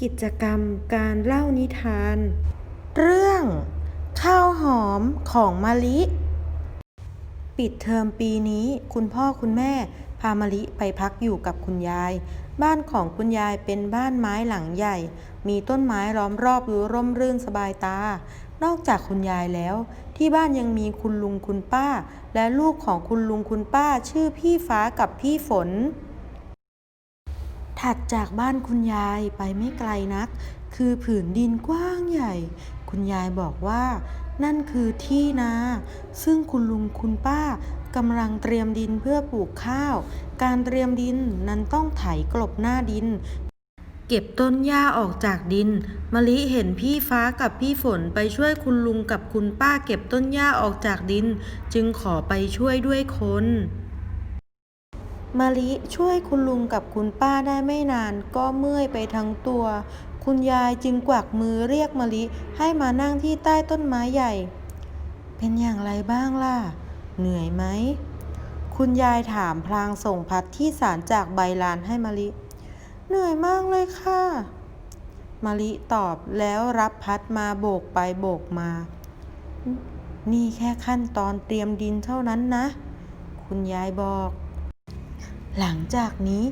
กิจกรรมการเล่านิทาน เรื่องข้าวหอมของมะลิ ปิดเทอมปีนี้คุณพ่อคุณแม่พามะลิไปพักอยู่กับคุณยาย บ้านของคุณยายเป็นบ้านไม้หลังใหญ่ มีต้นไม้ล้อมรอบอยู่ร่มรื่นสบายตา นอกจากคุณยายแล้ว ที่บ้านยังมีคุณลุงคุณป้า และลูกของคุณลุงคุณป้าชื่อพี่ฟ้ากับพี่ฝน ถัดจากบ้านคุณยายไปไม่ไกลนัก คือผืนดินกว้างใหญ่ คุณยายบอกว่า นั่นคือที่นา ซึ่งคุณลุงคุณป้ากำลังเตรียมดินเพื่อปลูกข้าว การเตรียมดินนั้นต้องไถกลบหน้าดิน เก็บต้นหญ้าออกจากดิน มะลิเห็นพี่ฟ้ากับพี่ฝนไปช่วยคุณลุงกับคุณป้าเก็บต้นหญ้าออกจากดิน จึงขอไปช่วยด้วยคน มะลิช่วยคุณลุงกับคุณป้าได้ไม่นานก็เมื่อยไปทั้งตัว คุณยายจึงกวักมือเรียกมะลิให้มานั่งที่ใต้ต้นไม้ใหญ่ เป็นอย่างไรบ้างล่ะ เหนื่อยไหม คุณยายถามพลางส่งพัดที่สารจากใบลานให้มะลิ เหนื่อยมากเลยค่ะมะลิตอบแล้วรับพัดมาโบกไปโบกมา นี่แค่ขั้นตอนเตรียมดินเท่านั้นนะ คุณยายบอก หลังจากนี้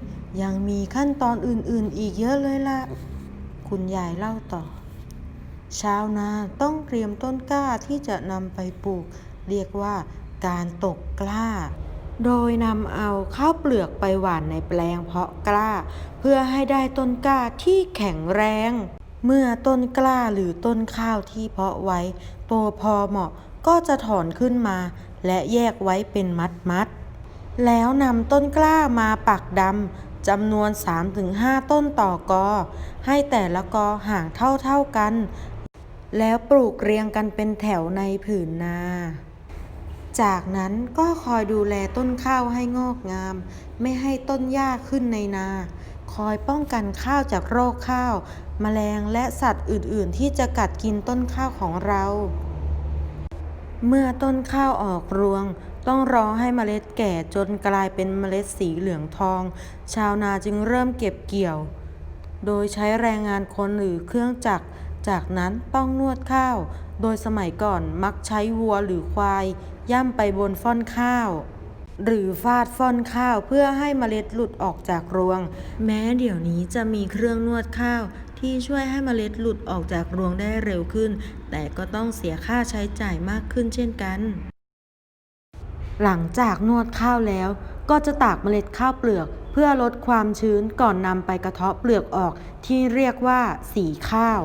ยังมีขั้นตอนอื่นๆ อีกเยอะเลยล่ะ คุณยายเล่าต่อ ชาวนาต้องเตรียมต้นกล้าที่จะนำไปปลูก เรียกว่าการตกกล้า โดยนำเอาข้าวเปลือกไปหว่านในแปลงเพาะกล้า เพื่อให้ได้ต้นกล้าที่แข็งแรง เมื่อต้นกล้าหรือต้นข้าวที่เพาะไว้โตพอเหมาะก็จะถอนขึ้นมา และแยกไว้เป็นมัดมัด แล้วนำต้นกล้ามาปักดำจำนวน 3-5 ต้นต่อกอ ให้แต่ละกอห่างเท่าๆกัน แล้วปลูกเรียงกันเป็นแถวในผืนนาจากนั้นก็คอยดูแลต้นข้าวให้งอกงาม ไม่ให้ต้นหญ้าขึ้นในนา คอยป้องกันข้าวจากโรคข้าวแมลงและสัตว์อื่น ๆ ที่จะกัดกินต้นข้าวของเรา เมื่อต้นข้าวออกรวง ต้องรอให้เมล็ดแก่จนกลายเป็นเมล็ดสีเหลืองทอง ชาวนาจึงเริ่มเก็บเกี่ยว โดยใช้แรงงานคนหรือเครื่องจักร จากนั้นต้องนวดข้าว โดยสมัยก่อนมักใช้วัวหรือควาย ย่ำไปบนฟ่อนข้าว หรือฟาดฟ่อนข้าวเพื่อให้เมล็ดหลุดออกจากรวง แม้เดี๋ยวนี้จะมีเครื่องนวดข้าวที่ช่วยให้เมล็ดหลุดออกจากรวงได้เร็วขึ้น แต่ก็ต้องเสียค่าใช้จ่ายมากขึ้นเช่นกัน หลังจากนวดข้าวแล้ว ก็จะตากเมล็ดข้าวเปลือก เพื่อลดความชื้นก่อนนำไปกระเทาะเปลือกออก ที่เรียกว่าสีข้าว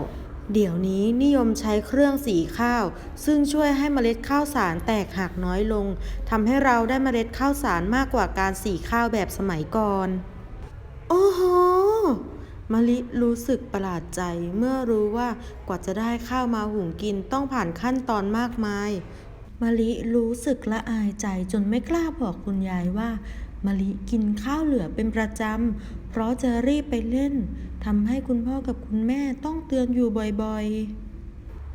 เดี๋ยวนี้นิยมใช้เครื่องสีข้าว ซึ่งช่วยให้เมล็ดข้าวสารแตกหักน้อยลงทำให้เราได้เมล็ดข้าวสารมากกว่าการสีข้าวแบบสมัยก่อน โอ้โหมะลิรู้สึกประหลาดใจเมื่อรู้ว่ากว่าจะได้ข้าวมาหุงกินต้องผ่านขั้นตอนมากมาย มะลิรู้สึกละอายใจจนไม่กล้าบอกคุณยายว่ามะลิกินข้าวเหลือเป็นประจำ เพราะจะรีบไปเล่นทำให้คุณพ่อกับคุณแม่ต้องเตือนอยู่บ่อยๆ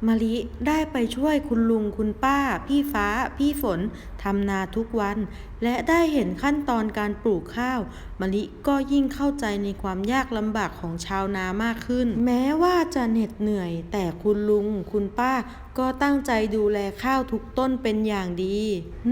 มะลิได้ไปช่วยคุณลุงคุณป้า พี่ฟ้า พี่ฝนทำนาทุกวัน และได้เห็นขั้นตอนการปลูกข้าวมะลิก็ยิ่งเข้าใจในความยากลำบากของชาวนามากขึ้น แม้ว่าจะเหน็ดเหนื่อย แต่คุณลุงคุณป้าก็ตั้งใจดูแลข้าวทุกต้นเป็นอย่างดี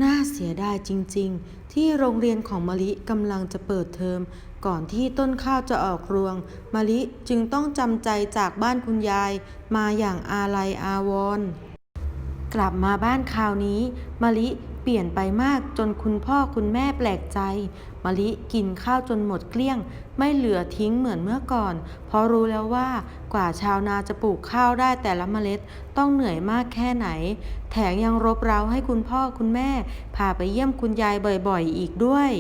น่าเสียดายจริง ๆ ที่โรงเรียนของมะลิกำลังจะเปิดเทอม ก่อนที่ต้นข้าวจะออกรวงมะลิจึงต้องจำใจจากบ้านคุณยาย มาอย่างอาลัยอาวรณ์ กลับมาบ้านคราวนี้มะลิเปลี่ยนไปมากจนคุณพ่อคุณแม่แปลกใจมะลิกินข้าวจนหมดเกลี้ยง ไม่เหลือทิ้งเหมือนเมื่อก่อน เพราะรู้แล้วว่ากว่าชาวนาจะปลูกข้าวได้แต่ละเมล็ดต้องเหนื่อยมากแค่ไหน แถมยังรบเร้าให้คุณพ่อคุณแม่ พาไปเยี่ยมคุณยายบ่อยๆ อีกด้วย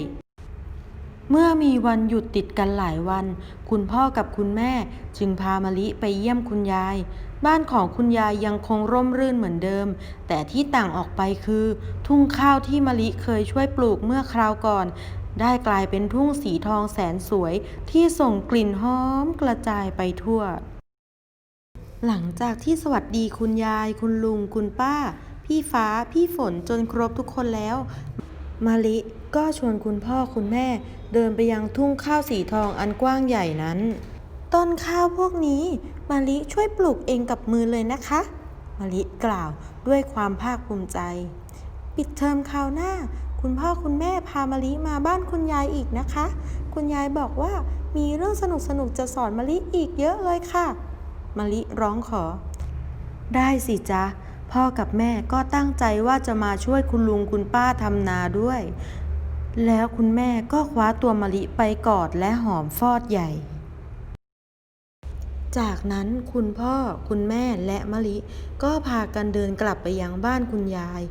เมื่อมีวันหยุดติดกันหลายวัน คุณพ่อกับคุณแม่จึงพามะลิไปเยี่ยมคุณยาย บ้านของคุณยายยังคงร่มรื่นเหมือนเดิม แต่ที่ต่างออกไปคือ ทุ่งข้าวที่มะลิเคยช่วยปลูกเมื่อคราวก่อน ได้กลายเป็นทุ่งสีทองแสนสวยที่ส่งกลิ่นหอมกระจายไปทั่ว หลังจากที่สวัสดีคุณยาย คุณลุง คุณป้า พี่ฟ้า พี่ฝนจนครบทุกคนแล้ว มาลิก็ชวนคุณพ่อคุณแม่เดินไปยังทุ่งข้าวสีทองอันกว้างใหญ่นั้น ต้นข้าวพวกนี้มะลิช่วยปลูกเองกับมือเลยนะคะมะลิกล่าวด้วยความภาคภูมิใจ ปิดเทอมคราวหน้า คุณพ่อคุณแม่พามะลิมาบ้านคุณยายอีกนะคะ คุณยายบอกว่ามีเรื่องสนุกๆจะสอนมะลิอีกเยอะเลยค่ะมะลิร้องขอ ได้สิจ๊ะ พ่อกับแม่ก็ตั้งใจว่าจะมาช่วยคุณลุงคุณป้าทำนาด้วย แล้วคุณแม่ก็คว้าตัวมะลิไปกอดและหอมฟอดใหญ่ จากนั้นคุณพ่อคุณแม่และมะลิ ก็พากันเดินกลับไปยังบ้านคุณยาย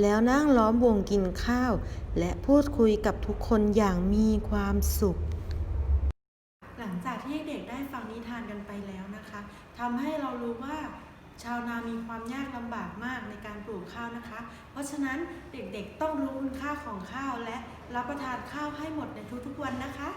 แล้วนั่งล้อมวงกินข้าว และพูดคุยกับทุกคนอย่างมีความสุขหลังจากที่เด็กได้ฟังนิทานกันไปแล้วนะคะทำให้เรารู้ว่า ชาวนามีความยากลำบากมากในการปลูกข้าวนะคะ เพราะฉะนั้นเด็กๆต้องรู้คุณค่าของข้าวและรับประทานข้าวให้หมดในทุกๆวันนะคะ